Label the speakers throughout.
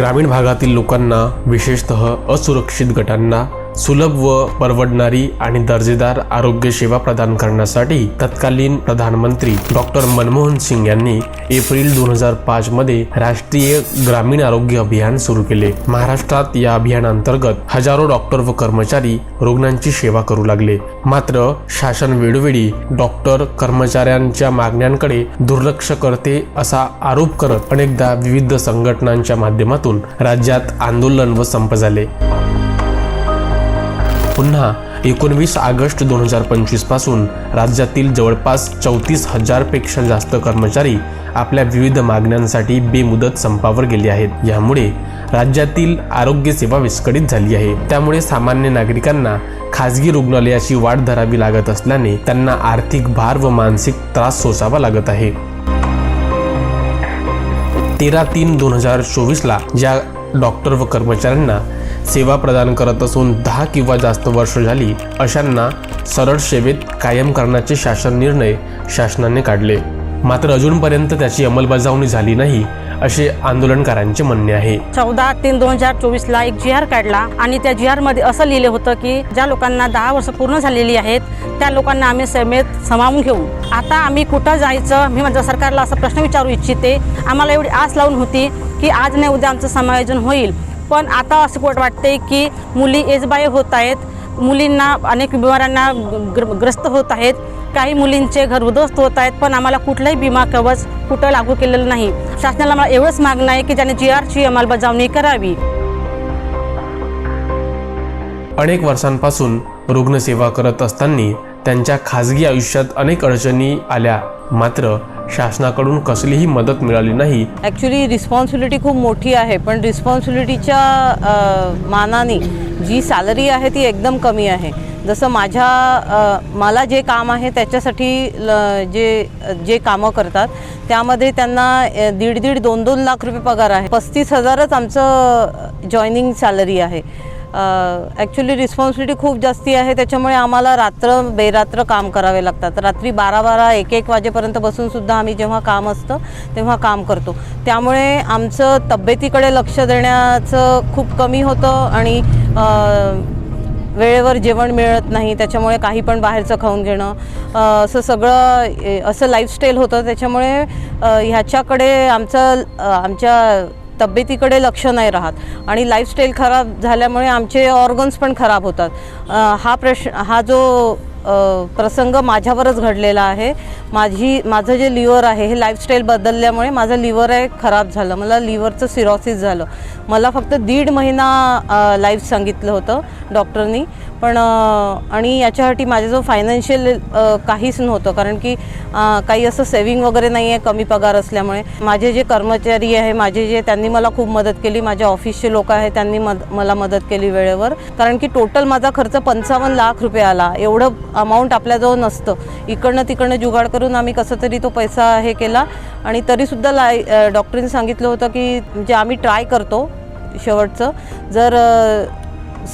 Speaker 1: ग्रामीण भागातील लोकांना विशेषतः असुरक्षित गटांना सुलभ व परवडणारी आणि दर्जेदार आरोग्य सेवा प्रदान करण्यासाठी तत्कालीन प्रधानमंत्री डॉक्टर मनमोहन सिंग यांनी एप्रिल दोन हजार पाच मध्ये राष्ट्रीय ग्रामीण आरोग्य अभियान सुरू केले. महाराष्ट्रात या अभियानांतर्गत हजारो डॉक्टर व कर्मचारी रुग्णांची सेवा करू लागले. मात्र शासन वेळोवेळी डॉक्टर कर्मचाऱ्यांच्या मागण्यांकडे दुर्लक्ष करते असा आरोप करत अनेकदा विविध संघटनांच्या माध्यमातून राज्यात आंदोलन व संप झाले. पुन्हा एकोणवीस ऑगस्ट दोन हजार पंचवीसपासून राज्यातील जवळपास चौतीस हजारपेक्षा जास्त कर्मचारी आपल्या विविध मागण्यांसाठी बेमुदत संपावर गेले आहेत. यामुळे राज्यातील आरोग्य सेवा विस्कळीत झाली आहे. त्यामुळे सामान्य नागरिकांना खाजगी रुग्णालयाची वाट धरावी लागत असल्याने त्यांना आर्थिक भार व मानसिक त्रास सोसावा लागत आहे. तेरा तीन दोन हजार चोवीसला ज्या डॉक्टर व कर्मचाऱ्यांना सेवा प्रदान करत असून दहा किंवा जास्त वर्ष झाली अशांना सरळ सेवेत कायम करण्याचे शासन निर्णय शासनाने काढले. मात्र अजूनपर्यंत त्याची अंमलबजावणी झाली नाही असे आंदोलनकारांचे म्हणणे आहे.
Speaker 2: चौदा तीन दोन हजार चोवीसला एक जी आर काढला आणि त्या जी आरमध्ये असं लिहिलं होतं की ज्या लोकांना दहा वर्ष पूर्ण झालेली आहेत त्या लोकांना आम्ही सेमेत समावून घेऊ. आता आम्ही कुठं जायचं? मी माझ्या सरकारला असा प्रश्न विचारू इच्छिते. आम्हाला एवढी आस लावून होती की आज नाही उद्या आमचं समायोजन होईल. पण आता असं कुठं वाटते की मुली एजबाय होत आहेत. मुलींना अनेक बिमारांना ग्र ग्रस्त होत आहेत. काही मुलींचे घर उद्ध्वस्त होत आहेत पण आम्हाला कुठलाही विमा कवच कुठं लागू केलेलं नाही. शासनाला मला एवढंच मागणं आहे की ज्याने जी आरची अंमलबजावणी करावी.
Speaker 1: अनेक वर्षांपासून रुग्णसेवा करत असताना त्यांच्या खाजगी आयुष्यात अनेक अडचणी आल्या. मात्र शासनाकडून कसलीही मदत मिळाली नाही.
Speaker 3: ॲक्च्युली रिस्पॉन्सिबिलिटी खूप मोठी आहे पण रिस्पॉन्सिबिलिटीच्या मानाने जी सॅलरी आहे ती एकदम कमी आहे. जसं माझ्या मला जे काम आहे त्याच्यासाठी ल- जे जे कामं करतात त्यामध्ये त्यांना दीड दीड दोन दोन लाख रुपये पगार आहे. पस्तीस हजारच आमचं जॉईनिंग सॅलरी आहे. ॲक्च्युली रिस्पॉन्सिबिलिटी खूप जास्ती आहे. त्याच्यामुळे आम्हाला रात्र बेरात्र काम करावे लागतात. रात्री बारा बारा एक एक वाजेपर्यंत बसूनसुद्धा आम्ही जेव्हा काम असतं तेव्हा काम करतो. त्यामुळे आमचं तब्येतीकडे लक्ष देण्याचं खूप कमी होतं आणि वेळेवर जेवण मिळत नाही. त्याच्यामुळे काही पण बाहेरचं खाऊन घेणं असं सगळं असं लाईफस्टाईल होतं. त्याच्यामुळे ह्याच्याकडे आमचं आमच्या तब्येतीकडे लक्ष नाही राहत आणि लाईफस्टाईल खराब झाल्यामुळे आमचे ऑर्गन्स पण खराब होतात. हा प्रश्न हा जो प्रसंग माझ्यावरच घडलेला आहे. माझी माझं जे लिव्हर आहे हे लाईफस्टाईल बदलल्यामुळे माझं लिव्हर आहे खराब झालं. मला लिव्हरचं सिरॉसिस झालं. मला फक्त दीड महिना लाईफ सांगितलं होतं डॉक्टरनी पण आणि याच्यासाठी माझ्याजवळ जो फायनान्शियल काहीच नव्हतं. कारण की काही असं सेविंग वगैरे नाही आहे कमी पगार असल्यामुळे. माझे जे कर्मचारी आहे माझे जे त्यांनी मला खूप मदत केली. माझ्या ऑफिसचे लोक आहे त्यांनी मद मला मदत केली वेळेवर. कारण की टोटल माझा खर्च पंचावन्न लाख रुपये आला. एवढं अमाऊंट आपल्याजवळ नसतं. इकडनं तिकडनं जुगाड करून आम्ही कसं तरी तो पैसा हे केला. आणि तरीसुद्धा लाय डॉक्टरीने सांगितलं होतं की म्हणजे आम्ही ट्राय करतो शेवटचं जर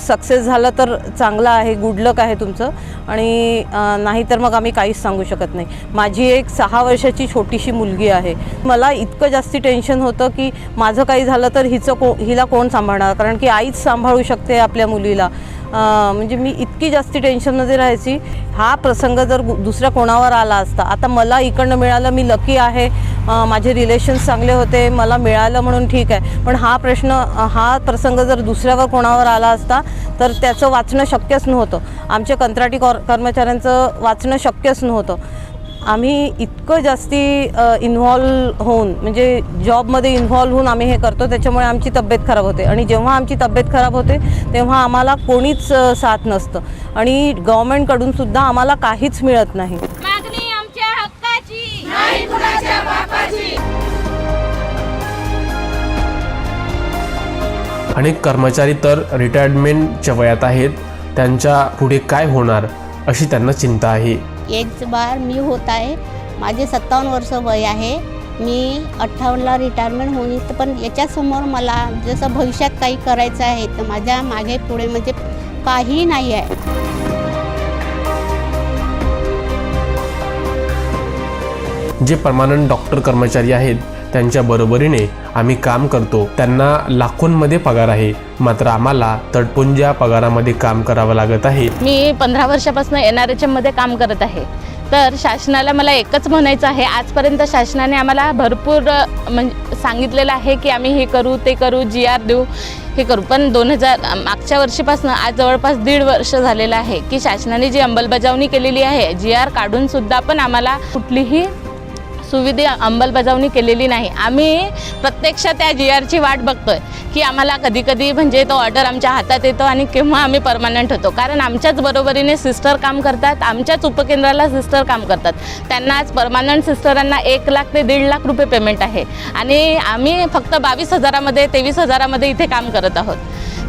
Speaker 3: सक्सेस झालं तर चांगलं आहे गुड लक आहे तुमचं. आणि नाही तर मग आम्ही काहीच सांगू शकत नाही. माझी एक सहा वर्षाची छोटीशी मुलगी आहे. मला इतकं जास्ती टेन्शन होतं की माझं काही झालं तर हिचं को हिला कोण सांभाळणार? कारण की आईच सांभाळू शकते आपल्या मुलीला. म्हणजे मी इतकी जास्ती टेन्शनमध्ये राहायची. हा प्रसंग जर दुसऱ्या कोणावर आला असता आता मला इकडनं मिळालं मी लकी आहे. माझे रिलेशन्स चांगले होते मला मिळालं म्हणून ठीक आहे. पण हा प्रश्न हा प्रसंग जर दुसऱ्यावर कोणावर आला असता तर त्याचं वाचणं शक्यच नव्हतं. आमच्या कंत्राटी कॉर कर्मचाऱ्यांचं वाचणं शक्यच नव्हतं. आम्ही इतकं जास्ती इन्व्हॉल्व होऊन म्हणजे जॉबमध्ये इन्व्हॉल्व होऊन आम्ही हे करतो त्याच्यामुळे आमची तब्येत खराब होते. आणि जेव्हा आमची तब्येत खराब होते तेव्हा आम्हाला कोणीच साथ नसतं. आणि गव्हर्मेंटकडून सुद्धा आम्हाला काहीच मिळत नाही.
Speaker 4: मागणी आमच्या हक्काची.
Speaker 1: अनेक कर्मचारी तर रिटायरमेंटच्या वयात आहेत त्यांच्या पुढे काय होणार अशी त्यांना चिंता आहे.
Speaker 5: एक बार मी होत आहे. माझे सत्तावन्न वर्ष वय आहे. मी अठ्ठावन्नला रिटायरमेंट होईल पण याच्यासमोर मला जसं भविष्यात काही करायचं आहे तर माझ्या मागे पुढे म्हणजे काही नाही आहे.
Speaker 1: जे परमानंट डॉक्टर कर्मचारी आहेत त्यांच्या बरोबरीने आम्ही काम करतो. त्यांना लाखोंमध्ये पगार आहे. मात्र आम्हाला तटपुंज्या पगारामध्ये काम करावं लागत आहे.
Speaker 4: मी पंधरा वर्षापासून एन आर एच एममध्ये काम करत आहे. तर शासनाला मला एकच म्हणायचं आहे. आजपर्यंत शासनाने आम्हाला भरपूर म्हणजे सांगितलेलं आहे की आम्ही हे करू ते करू जी आर देऊ हे करू. पण दोन हजार मागच्या वर्षीपासून आज जवळपास दीड वर्ष झालेलं आहे की शासनाने जी अंमलबजावणी केलेली आहे जी आर काढूनसुद्धा पण आम्हाला कुठलीही सुविधा अंमलबजावणी केलेली नाही. आम्ही प्रत्यक्ष त्या जी आरची वाट बघतोय की आम्हाला कधी कधी म्हणजे तो ऑर्डर आमच्या हातात येतो आणि केव्हा आम्ही परमनंट होतो. कारण आमच्याच बरोबरीने सिस्टर काम करतात आमच्याच उपकेंद्राला सिस्टर काम करतात. त्यांना आज परमनंट सिस्टरांना एक लाख ते दीड लाख रुपये पेमेंट आहे. आणि आम्ही फक्त बावीस हजारामध्ये तेवीस हजारामध्ये इथे काम करत आहोत.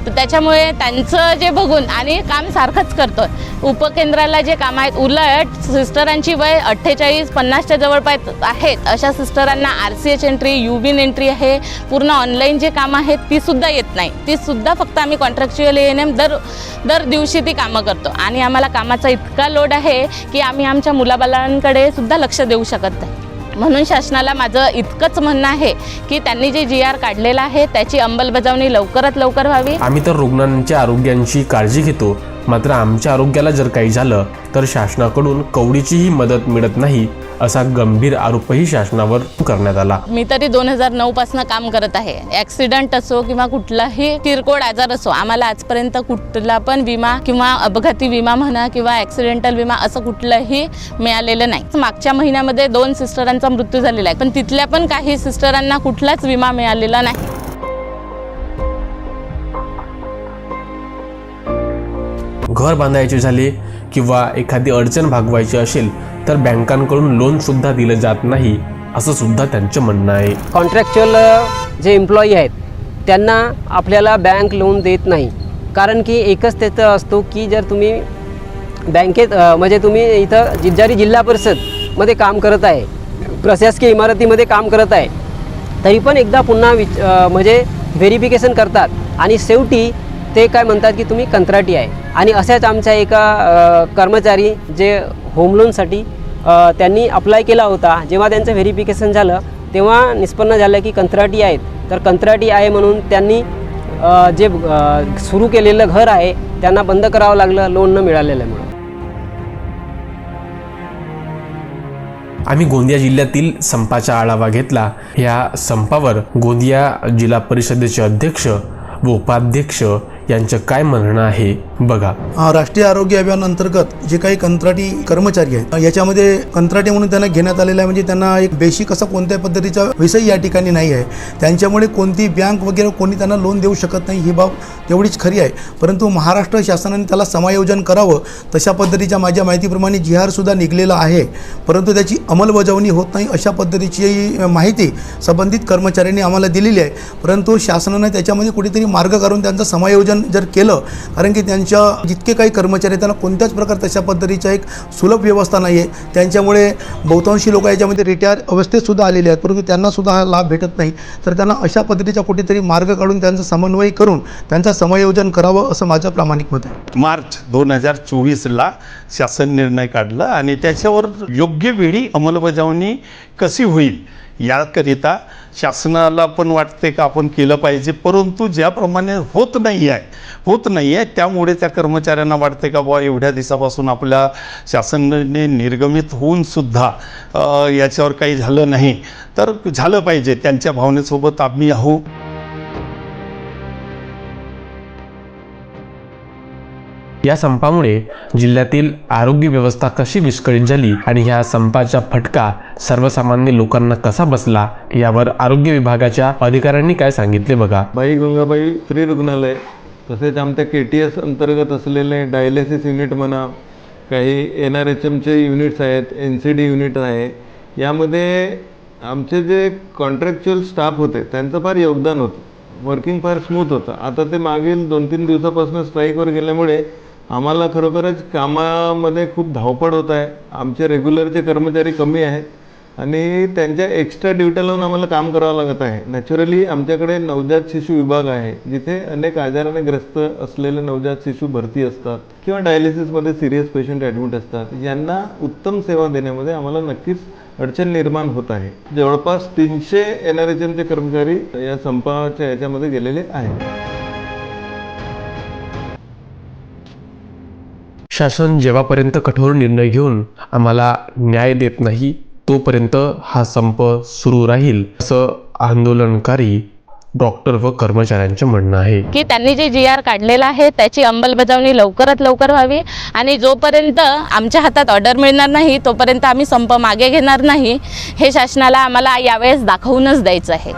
Speaker 4: तर त्याच्यामुळे त्यांचं जे बघून आणि काम सारखंच करतो उपकेंद्राला जे काम आहेत उलट सिस्टरांची वय अठ्ठेचाळीस पन्नासच्या जवळपास आहेत अशा सिस्टरांना R C H entry U win entry आहे. पूर्ण ऑनलाईन जे कामं आहेत ती सुद्धा येत नाही. ती सुद्धा फक्त आम्ही कॉन्ट्रॅक्च्युअल एन एम दर दर दिवशी ती कामं करतो. आणि आम्हाला कामाचा इतका लोड आहे की आम्ही आमच्या मुलाबालांकडे सुद्धा लक्ष देऊ शकत नाही. म्हणून शासनाला माझं इतकंच म्हणणं आहे की त्यांनी जे जी आर काढलेलं आहे त्याची अंमलबजावणी लवकरात लवकर व्हावी.
Speaker 1: आम्ही तर रुग्णांच्या आरोग्यांची काळजी घेतो. मात्र आमच्या आरोग्याला जर काही झालं तर शासनाकडून कवडीचीही मदत मिळत नाही. असा गंभीर आरोपही शासनावर करण्यात आला.
Speaker 4: मी तरी दोन हजार नऊपासून काम करत आहे. ऍक्सिडेंट असो किंवा कुठलाही किरकोळ आजार असो आम्हाला आजपर्यंत कुठला पण विमा किंवा अपघाती विमा म्हणा किंवा ॲक्सिडेंटल विमा असं कुठलंही मिळालेलं नाही. मागच्या महिन्यामध्ये दोन सिस्टरांचा मृत्यू झालेला आहे. पण तिथल्या पण काही सिस्टरांना कुठलाच विमा मिळालेला नाही.
Speaker 1: घर बांधायचे झाले किंवा एखादी अडचण भागवायची असेल तर बँकांकडून लोन सुद्धा दिलं जात नाही असं सुद्धा त्यांचं म्हणणं आहे.
Speaker 6: कॉन्ट्रॅक्च्युअल जे एम्प्लॉई आहेत त्यांना आपल्याला बँक लोन देत नाही. कारण की एकच त्याचं असतो की जर तुम्ही बँकेत म्हणजे तुम्ही इथं जिजारी जिल्हा परिषदमध्ये काम करत आहे प्रशासकीय इमारतीमध्ये काम करत आहे तरी पण एकदा पुन्हा विच म्हणजे व्हेरिफिकेशन करतात. आणि शेवटी ते काय म्हणतात की तुम्ही कंत्राटी आहे. आणि अशाच आमच्या एका कर्मचारी जे होम लोनसाठी त्यांनी अप्लाय केला होता. जेव्हा त्यांचं व्हेरिफिकेशन झालं तेव्हा निष्पन्न झालं की कंत्राटी आहेत. तर कंत्राटी आहे म्हणून त्यांनी जे सुरू केलेलं घर आहे त्यांना बंद करावं लागलं लोन न मिळालेल्यामुळं
Speaker 1: आम्ही गोंदिया जिल्ह्यातील संपाचा आढावा घेतला. या संपावर गोंदिया जिल्हा परिषदेचे अध्यक्ष व उपाध्यक्ष यांचं काय म्हणणं आहे बघा.
Speaker 7: राष्ट्रीय आरोग्य अभियान अंतर्गत जे काही कंत्राटी कर्मचारी आहेत याच्यामध्ये कंत्राटी म्हणून त्यांना घेण्यात आलेलं आहे म्हणजे त्यांना एक बेसिक असा कोणत्या पद्धतीचा विषय या ठिकाणी नाही आहे. त्यांच्यामुळे कोणती बँक वगैरे कोणी त्यांना लोन देऊ शकत नाही ही बाब तेवढीच खरी आहे. परंतु महाराष्ट्र शासनाने त्याला समायोजन करावं तशा पद्धतीच्या माझ्या माहितीप्रमाणे जी आरसुद्धा निघलेला आहे. परंतु त्याची अंमलबजावणी होत नाही अशा पद्धतीची माहिती संबंधित कर्मचाऱ्यांनी आम्हाला दिलेली आहे. परंतु शासनानं त्याच्यामध्ये कुठेतरी मार्ग काढून त्यांचं समायोजन जर केलं कारण की त्यांच्या जितके काही कर्मचारी आहेत त्यांना कोणत्याच प्रकार तशा पद्धतीच्या एक सुलभ व्यवस्था नाही आहे त्यांच्यामुळे बहुतांशी लोक याच्यामध्ये रिटायर अवस्थेतसुद्धा आलेले आहेत परंतु त्यांनासुद्धा हा लाभ भेटत नाही. तर त्यांना अशा पद्धतीचा कुठेतरी मार्ग काढून त्यांचा समन्वय करून त्यांचं समायोजन करावं असं माझं प्रामाणिक मत आहे.
Speaker 8: मार्च दोन हजार चोवीसला शासन निर्णय काढला आणि त्याच्यावर योग्य वेळी अंमलबजावणी कशी होईल याकरिता शासनाला पण वाटते का आपण केलं पाहिजे परंतु ज्याप्रमाणे होत नाही आहे होत नाही आहे त्यामुळे त्या कर्मचाऱ्यांना वाटते का बुवा एवढ्या दिवसापासून आपल्या शासनाने निर्गमित होऊन सुद्धा याच्यावर काही झालं नाही. तर झालं पाहिजे त्यांच्या भावनेसोबत आम्ही आहो
Speaker 1: या संपामुळे जिल्ह्यातील आरोग्य व्यवस्था कशी विस्कळीत झाली आणि ह्या संपाचा फटका सर्वसामान्य लोकांना कसा बसला यावर आरोग्य विभागाच्या अधिकाऱ्यांनी काय सांगितले बघा.
Speaker 9: बाई गंगाबाई श्री रुग्णालय तसेच आमच्या के टी एस अंतर्गत असलेले डायलिसिस युनिट म्हणा काही एन आर एच एमचे युनिट्स आहेत एन सी डी युनिट आहे यामध्ये आमचे जे कॉन्ट्रॅक्च्युअल स्टाफ होते त्यांचं फार योगदान होतं. वर्किंग फार स्मूथ होतं. आता ते मागील दोन तीन दिवसापासून स्ट्राईकवर गेल्यामुळे आम्हाला खरोखरच कामामध्ये खूप धावपळ होत आहे. आमचे रेग्युलरचे कर्मचारी कमी आहेत आणि त्यांच्या एक्स्ट्रा ड्युट्या लावून आम्हाला काम करावं लागत आहे. नॅचरली आमच्याकडे नवजात शिशु विभाग आहे जिथे अनेक आजाराने ग्रस्त असलेले नवजात शिशु भरती असतात किंवा डायलिसिसमध्ये सिरियस पेशंट ॲडमिट असतात. यांना उत्तम सेवा देण्यामध्ये आम्हाला नक्कीच अडचण निर्माण होत आहे. जवळपास तीनशे एन आर एच एमचे कर्मचारी या संपाच्या याच्यामध्ये गेलेले आहेत.
Speaker 1: शासन जेव्हापर्यंत कठोर निर्णय घेऊन आम्हाला न्याय देत नाही तोपर्यंत हा संप सुरू राहील असं आंदोलनकारी डॉक्टर व कर्मचाऱ्यांचं म्हणणं आहे.
Speaker 4: की त्यांनी जे जी आर काढलेला आहे त्याची अंमलबजावणी लवकरात लवकर व्हावी आणि जोपर्यंत आमच्या हातात ऑर्डर मिळणार नाही तोपर्यंत आम्ही संप मागे घेणार नाही हे शासनाला आम्हाला यावेळेस दाखवूनच द्यायचं आहे.